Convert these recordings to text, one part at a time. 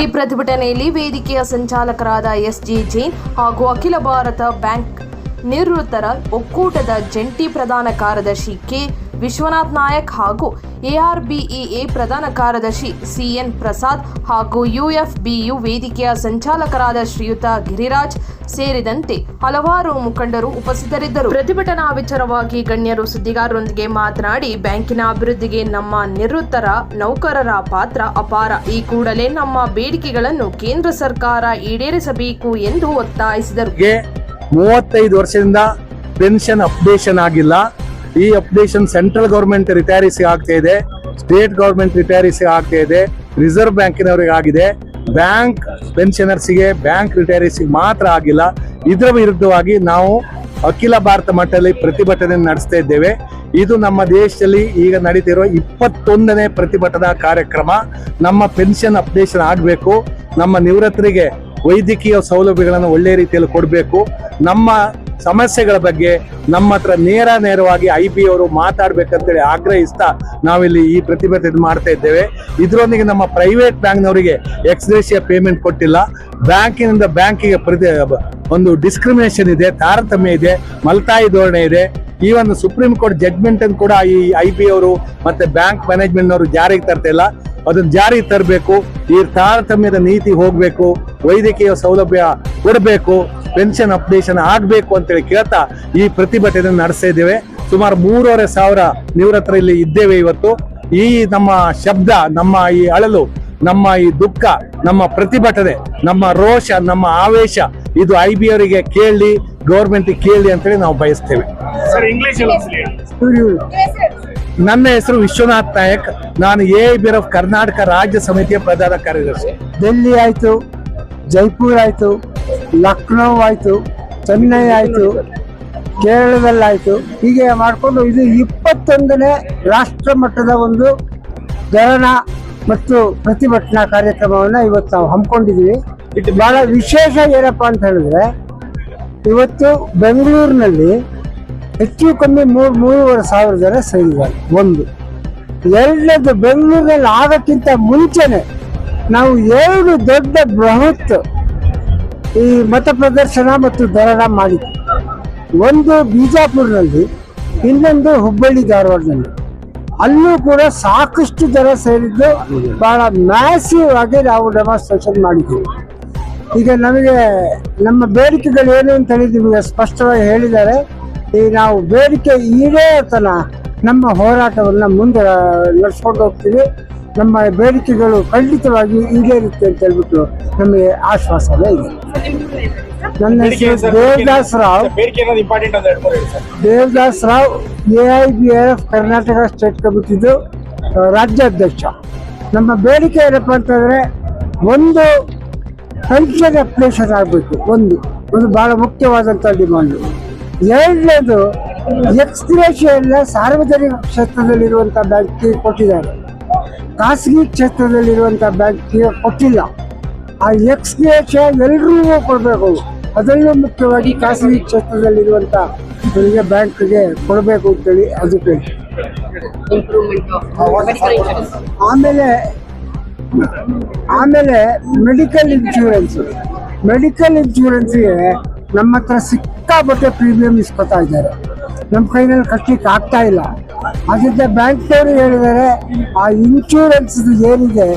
ಈ ಪ್ರತಿಭಟನೆಯಲ್ಲಿ ವೇದಿಕೆಯ ಸಂಚಾಲಕರಾದ ಎಸ್ಜಿ ಜೈನ್ ಹಾಗೂ ಅಖಿಲ ಭಾರತ ಬ್ಯಾಂಕ್ ನಿವೃತ್ತರ ಒಕ್ಕೂಟದ ಜಂಟಿ ಪ್ರಧಾನ ಕಾರ್ಯದರ್ಶಿ ಕೆ ವಿಶ್ವನಾಥ್ ನಾಯಕ್ ಹಾಗೂ ಎಆರ್ಬಿಇಎ ಪ್ರಧಾನ ಕಾರ್ಯದರ್ಶಿ ಸಿಎನ್ ಪ್ರಸಾದ್ ಹಾಗೂ ಯುಎಫ್ಬಿಯು ವೇದಿಕೆಯ ಸಂಚಾಲಕರಾದ ಶ್ರೀಯುತ ಗಿರಿರಾಜ್ ಸೇರಿದಂತೆ ಹಲವಾರು ಮುಖಂಡರು ಉಪಸ್ಥಿತರಿದ್ದರು. ಪ್ರತಿಭಟನಾ ವಿಚಾರವಾಗಿ ಗಣ್ಯರು ಸುದ್ದಿಗಾರರೊಂದಿಗೆ ಮಾತನಾಡಿ ಬ್ಯಾಂಕಿನ ಅಭಿವೃದ್ಧಿಗೆ ನಮ್ಮ ನಿವೃತ್ತರ ನೌಕರರ ಪಾತ್ರ ಅಪಾರ. ಈ ಕೂಡಲೇ ನಮ್ಮ ಬೇಡಿಕೆಗಳನ್ನು ಕೇಂದ್ರ ಸರ್ಕಾರ ಈಡೇರಿಸಬೇಕು ಎಂದು ಒತ್ತಾಯಿಸಿದರು. ಮೂವತ್ತೈದು ವರ್ಷದಿಂದ ಪೆನ್ಷನ್ ಅಪ್ಡೇಷನ್ ಆಗಿಲ್ಲ. ಈ ಅಪ್ಡೇಷನ್ ಸೆಂಟ್ರಲ್ ಗೌರ್ಮೆಂಟ್ ರಿಟೈರೀಸ್ಗೆ ಆಗ್ತಾ ಇದೆ ಸ್ಟೇಟ್ ಗೌರ್ಮೆಂಟ್ ರಿಟೈರೀಸ್ಗೆ ಆಗ್ತಾ ಇದೆ ರಿಸರ್ವ್ ಬ್ಯಾಂಕಿನವರಿಗೆ ಆಗಿದೆ. ಬ್ಯಾಂಕ್ ಪೆನ್ಷನರ್ಸ್ಗೆ ಬ್ಯಾಂಕ್ ರಿಟೈರೀಸ್ಗೆ ಮಾತ್ರ ಆಗಿಲ್ಲ. ಇದರ ವಿರುದ್ಧವಾಗಿ ನಾವು ಅಖಿಲ ಭಾರತ ಮಟ್ಟದಲ್ಲಿ ಪ್ರತಿಭಟನೆ ನಡೆಸ್ತಾ ಇದ್ದೇವೆ. ಇದು ನಮ್ಮ ದೇಶದಲ್ಲಿ ಈಗ ನಡೀತಿರುವ ಇಪ್ಪತ್ತೊಂದನೇ ಪ್ರತಿಭಟನಾ ಕಾರ್ಯಕ್ರಮ. ನಮ್ಮ ಪೆನ್ಷನ್ ಅಪ್ಡೇಷನ್ ಆಗಬೇಕು. ನಮ್ಮ ನಿವೃತ್ತರಿಗೆ ವೈದ್ಯಕೀಯ ಸೌಲಭ್ಯಗಳನ್ನು ಒಳ್ಳೆಯ ರೀತಿಯಲ್ಲಿ ಕೊಡಬೇಕು. ನಮ್ಮ ಸಮಸ್ಯೆಗಳ ಬಗ್ಗೆ ನಮ್ಮ ಹತ್ರ ನೇರ ನೇರವಾಗಿ ಐ ಪಿ ಅವರು ಮಾತಾಡ್ಬೇಕಂತೇಳಿ ಆಗ್ರಹಿಸ್ತಾ ನಾವಿಲ್ಲಿ ಈ ಪ್ರತಿಭಟನೆ ಮಾಡ್ತಾ ಇದ್ದೇವೆ. ಇದರೊಂದಿಗೆ ನಮ್ಮ ಪ್ರೈವೇಟ್ ಬ್ಯಾಂಕ್ನವರಿಗೆ ಎಕ್ಸ್ರೇಷಿಯ ಪೇಮೆಂಟ್ ಕೊಟ್ಟಿಲ್ಲ. ಬ್ಯಾಂಕಿನಿಂದ ಬ್ಯಾಂಕಿಗೆ ಪ್ರತಿ ಒಂದು ಡಿಸ್ಕ್ರಿಮಿನೇಷನ್ ಇದೆ, ತಾರತಮ್ಯ ಇದೆ, ಮಲ್ತಾಯಿ ಧೋರಣೆ ಇದೆ. ಈವನ್ ಸುಪ್ರೀಂ ಕೋರ್ಟ್ ಜಡ್ಜ್ಮೆಂಟ್ ಅನ್ನು ಕೂಡ ಈ ಐ ಬಿ ಅವರು ಮತ್ತೆ ಬ್ಯಾಂಕ್ ಮ್ಯಾನೇಜ್ಮೆಂಟ್ ಅವರು ಜಾರಿಗೆ ತರ್ತಿಲ್ಲ ಇಲ್ಲ. ಅದನ್ನ ಜಾರಿಗೆ ತರಬೇಕು. ಈ ತಾರತಮ್ಯದ ನೀತಿ ಹೋಗ್ಬೇಕು. ವೈದ್ಯಕೀಯ ಸೌಲಭ್ಯ ಕೊಡಬೇಕು. ಪೆನ್ಷನ್ ಅಪ್ಡೇಷನ್ ಆಗ್ಬೇಕು ಅಂತೇಳಿ ಕೇಳ್ತಾ ಈ ಪ್ರತಿಭಟನೆ ನಡೆಸ್ತಾ ಇದ್ದೇವೆ. ಸುಮಾರು ಮೂರುವರೆ ಸಾವಿರ ನಿವೃತ್ತರ ಇಲ್ಲಿ ಇದ್ದೇವೆ ಇವತ್ತು. ಈ ನಮ್ಮ ಶಬ್ದ, ನಮ್ಮ ಈ ಅಳಲು, ನಮ್ಮ ಈ ದುಃಖ, ನಮ್ಮ ಪ್ರತಿಭಟನೆ, ನಮ್ಮ ರೋಷ, ನಮ್ಮ ಆವೇಶ, ಇದು ಐ ಬಿ ಅವರಿಗೆ ಕೇಳಿ ಗೌರ್ಮೆಂಟ್ ಕೇಳಿ ಅಂತೇಳಿ ನಾವು ಬಯಸ್ತೇವೆ. ಸರ್ ಇಂಗ್ಲಿಷ್ ನನ್ನ ಹೆಸರು ವಿಶ್ವನಾಥ್ ನಾಯಕ್. ನಾನು ಎ ಬಿ ಆಫ್ ಕರ್ನಾಟಕ ರಾಜ್ಯ ಸಮಿತಿಯ ಪ್ರಧಾನ ಕಾರ್ಯದರ್ಶಿ. ಡೆಲ್ಲಿ ಆಯಿತು ಜೈಪುರ್ ಆಯಿತು ಲಕ್ನೋ ಆಯಿತು ಚೆನ್ನೈ ಆಯಿತು ಕೇರಳದಲ್ಲಾಯಿತು ಹೀಗೆ ಮಾಡಿಕೊಂಡು ಇದು ಇಪ್ಪತ್ತೊಂದನೇ ರಾಷ್ಟ್ರ ಮಟ್ಟದ ಒಂದು ಧರಣ ಮತ್ತು ಪ್ರತಿಭಟನಾ ಕಾರ್ಯಕ್ರಮವನ್ನು ಇವತ್ತು ನಾವು ಹಮ್ಮಿಕೊಂಡಿದ್ದೀವಿ. ಇದು ಬಹಳ ವಿಶೇಷ ಏನಪ್ಪ ಅಂತ ಹೇಳಿದ್ರೆ ಇವತ್ತು ಬೆಂಗಳೂರಿನಲ್ಲಿ ಹೆಚ್ಚು ಕಮ್ಮಿ ಮೂರು, ಮೂರುವರೆ ಸಾವಿರ ಜನ ಸೇರಿದ್ದಾರೆ ಒಂದು. ಎರಡನೇದು ಬೆಂಗಳೂರಿನಲ್ಲಿ ಆಗೋಕ್ಕಿಂತ ಮುಂಚೆನೆ ನಾವು ಎರಡು ದೊಡ್ಡ ಬೃಹತ್ ಈ ಮತ ಪ್ರದರ್ಶನ ಮತ್ತು ಧರಣ ಮಾಡಿದ್ವಿ. ಒಂದು ಬಿಜಾಪುರದಲ್ಲಿ ಇನ್ನೊಂದು ಹುಬ್ಬಳ್ಳಿ ಧಾರವಾಡದಲ್ಲಿ. ಅಲ್ಲೂ ಕೂಡ ಸಾಕಷ್ಟು ಜನ ಸೇರಿದ್ದು ಬಹಳ ಮ್ಯಾಸಿವ್ ಆಗಿ ನಾವು ಡೆಮಾನ್ಸ್ಟ್ರೇಷನ್ ಮಾಡಿದ್ದೀವಿ ಈಗ ನಮಗೆ ನಮ್ಮ ಬೇಡಿಕೆಗಳು ಏನು ಅಂತ ಹೇಳಿ ನಿಮಗೆ ಸ್ಪಷ್ಟವಾಗಿ ಹೇಳಿದ್ದಾರೆ. ಈ ನಾವು ಬೇಡಿಕೆ ಈಡೇ ತನ ನಮ್ಮ ಹೋರಾಟವನ್ನು ಮುಂದೆ ನಡೆಸ್ಕೊಂಡು ಹೋಗ್ತೀವಿ. ನಮ್ಮ ಬೇಡಿಕೆಗಳು ಖಂಡಿತವಾಗಿ ಈಡೇರುತ್ತೆ ಅಂತ ಹೇಳ್ಬಿಟ್ಟು ನಮಗೆ ಆಶ್ವಾಸನೆ ಇದೆ. ನನ್ನ ಹೆಸರು Devdas Rao. Devdas Rao A I B F Karnataka state ಕಮಿಟಿದು ರಾಜ್ಯಾಧ್ಯಕ್ಷ. ನಮ್ಮ ಬೇಡಿಕೆ ಏನಪ್ಪ ಅಂತಂದ್ರೆ ಒಂದು ಪೆನ್ಷನ್ ಅಪ್ಲೇಷನ್ ಆಗಬೇಕು ಒಂದು ಒಂದು ಬಹಳ ಮುಖ್ಯವಾದಂಥ ಡಿಮಾಂಡ್ ಎರಡನೇದು ಎಕ್ಸ್ಗ್ರೇಷಿಯನ್ನ ಸಾರ್ವಜನಿಕ ಕ್ಷೇತ್ರದಲ್ಲಿರುವಂಥ ಬ್ಯಾಂಕ್ಗೆ ಕೊಟ್ಟಿದ್ದಾರೆ. ಖಾಸಗಿ ಕ್ಷೇತ್ರದಲ್ಲಿರುವಂಥ ಬ್ಯಾಂಕ್ಗೆ ಕೊಟ್ಟಿಲ್ಲ. ಆ ಎಕ್ಸ್ಪ್ರೇಷ ಎಲ್ರಿಗೂ ಕೊಡಬೇಕು. ಅದರಲ್ಲೂ ಮುಖ್ಯವಾಗಿ ಖಾಸಗಿ ಕ್ಷೇತ್ರದಲ್ಲಿರುವಂಥ ಬ್ಯಾಂಕ್ಗೆ ಕೊಡಬೇಕು ಅಂತೇಳಿ ಅದಕ್ಕೆ ಆಮೇಲೆ ಆಮೇಲೆ ಮೆಡಿಕಲ್ ಇನ್ಶೂರೆನ್ಸ್ ಮೆಡಿಕಲ್ ಇನ್ಶೂರೆನ್ಸ್ಗೆ ನಮ್ಮ ಹತ್ರ ಸಿಕ್ಕಾಪಟ್ಟೆ ಪ್ರೀಮಿಯಂ ಇಸ್ಕೊತಾ ಇದ್ದಾರೆ ನಮ್ಮ ಕೈನಲ್ಲಿ ಕಟ್ಟಲಿಕ್ಕೆ ಆಗ್ತಾ ಇಲ್ಲ ಅದರಿಂದ ಬ್ಯಾಂಕ್ನವರು ಹೇಳಿದ್ದಾರೆ ಆ ಇನ್ಶೂರೆನ್ಸ್ ಏನಿದೆ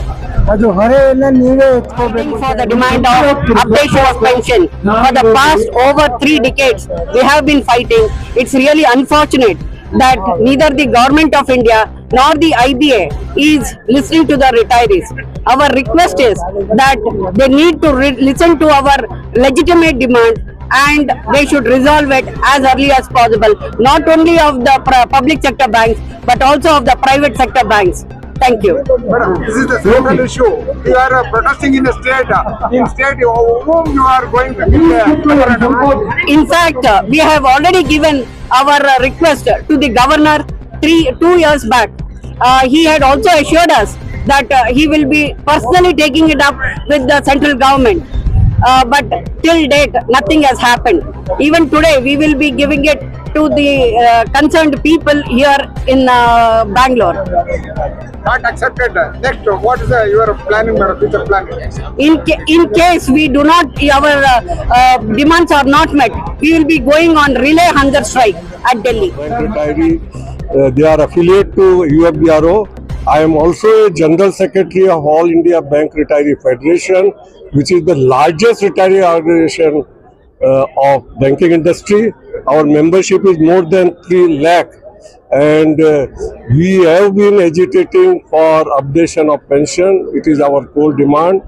ಅದು ಹೊರೆಯನ್ನ ನೀವೇ ಎತ್ಕೋಬೇಕು for the demand of updation of pension. For the past over three decades, we have been fighting. It's really unfortunate that neither the government of India nor the IBA is listening to the retirees. Our request is that they need to re- listen to our legitimate demand and they should resolve it as early as possible, not only of the public sector banks, but also of the private sector banks. Thank you. Madam, this is the central issue. You are uh, protesting in a state. uh, In state, uh, whom you are going to give a? In fact, uh, we have already given our uh, request to the governor three, two years back. Uh, he had also assured us that uh, he will be personally taking it up with the central government. Uh, but till date, nothing has happened. Even today, we will be giving it to the uh, concerned people here in uh, Bangalore. not accepted. Next, what is uh, your planning, madam, future planning? In, ca- in case we do not, our uh, uh, demands are not met, we will be going on relay hunger strike at Delhi. Uh, they are affiliate to UFBRO. I am also a General Secretary of All India Bank Retiree Federation, which is the largest retiree organization uh, of banking industry. Our membership is more than 3 lakh and uh, we have been agitating for updation of pension. It is our core demand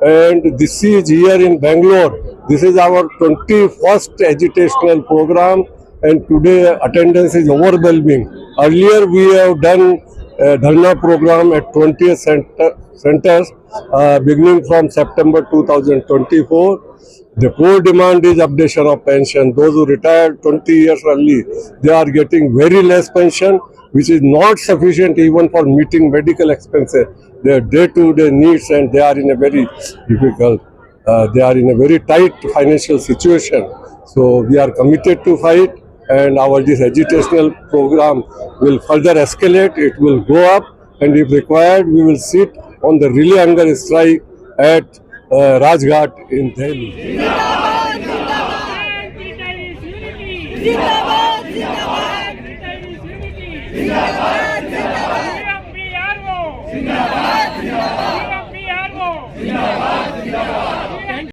and this is here in Bangalore. This is our 21st agitational program and today attendance is overwhelming. Earlier we have done a Dharna program at 20 center, centers uh, beginning from September 2024. The core demand is updation of pension. Those who retired 20 years early, they are getting very less pension, which is not sufficient even for meeting medical expenses, their day-to-day needs, and they are in a very difficult, uh, they are in a very tight financial situation. So we are committed to fight, and our this agitational program will further escalate, it will go up and if required we will sit on the really hunger strike at uh, Rajghat in Delhi.